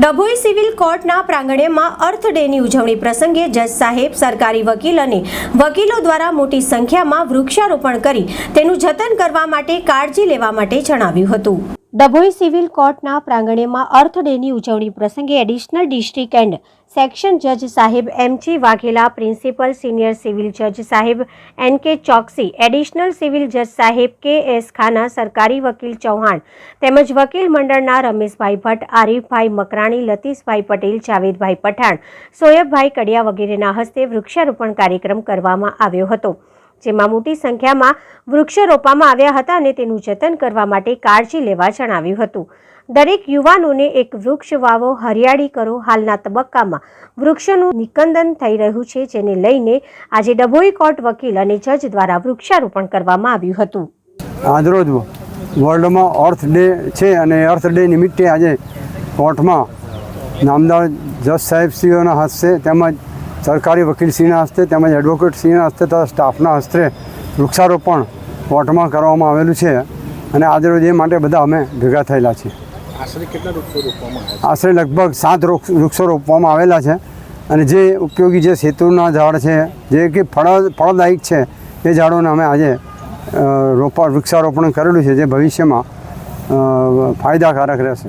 Dabhoi civil કોર્ટના પ્રાંગણેમાં અર્થ ડેની ઉજવણી પ્રસંગે જજ સાહેબ, સરકારી વકીલ અને વકીલો દ્વારા મોટી સંખ્યામાં વૃક્ષારોપણ કરી તેનું જતન કરવા માટે કાળજી લેવા માટે જણાવ્યું હતું. ડભોઈ સિવિલ કોર્ટના પ્રાંગણેમાં અર્થ ડેની ઉજવણી પ્રસંગે એડિશનલ ડિસ્ટ્રિક્ટ એન્ડ સેક્શન જજ સાહેબ M G Vaghela, principal senior civil જજ સાહેબ એન કે ચોકસી, એડિશનલ સિવિલ જજ સાહેબ કે એસ ખાના, સરકારી વકીલ ચૌહાણ તેમજ વકીલ મંડળના રમેશભાઈ ભટ્ટ, આરીફભાઈ મકરાણી, લતીશભાઈ પટેલ, જાવેદભાઈ પઠાણ, સોયબભાઈ કડિયા વગેરેના હસ્તે વૃક્ષારોપણ કાર્યક્રમ કરવામાં આવ્યો હતો. જેમાં મોટી સંખ્યામાં વૃક્ષો રોપવામાં આવ્યા હતા અને તેનું જતન કરવા માટે કાળજી લેવા જણાવ્યું હતું. દરેક યુવાનોને એક વૃક્ષ વાવો, હરિયાળી કરો. હાલના તબક્કામાં વૃક્ષોનું નિકંદન થઈ રહ્યું છે, જેને લઈને આજે ડભોઈ કોર્ટ વકીલ અને જજ દ્વારા વૃક્ષારોપણ કરવામાં આવ્યું હતું. આજરોજ વર્લ્ડમાં અર્થ ડે છે અને અર્થ ડે નિમિત્તે આજે કોર્ટમાં નામદાર જજ સાહેબશ્રીઓના હસ્તે તેમજ સરકારી વકીલશ્રીના હસ્તે તેમજ એડવોકેટશ્રીના હસ્તે તથા સ્ટાફના હસ્તે વૃક્ષારોપણ કોર્ટમાં કરવામાં આવેલું છે અને આજરોજ એ માટે બધા અમે ભેગા થયેલા છીએ. આશરે કેટલા વૃક્ષો રોપવામાં આવ્યા આશરે લગભગ સાત વૃક્ષ- વૃક્ષો રોપવામાં આવેલા છે અને જે ઉપયોગી જે સેતુના ઝાડ છે જે કે ફળ ફળદાયક છે એ ઝાડોને અમે આજે રોપા વૃક્ષારોપણ કરેલું છે જે ભવિષ્યમાં ફાયદાકારક રહેશે.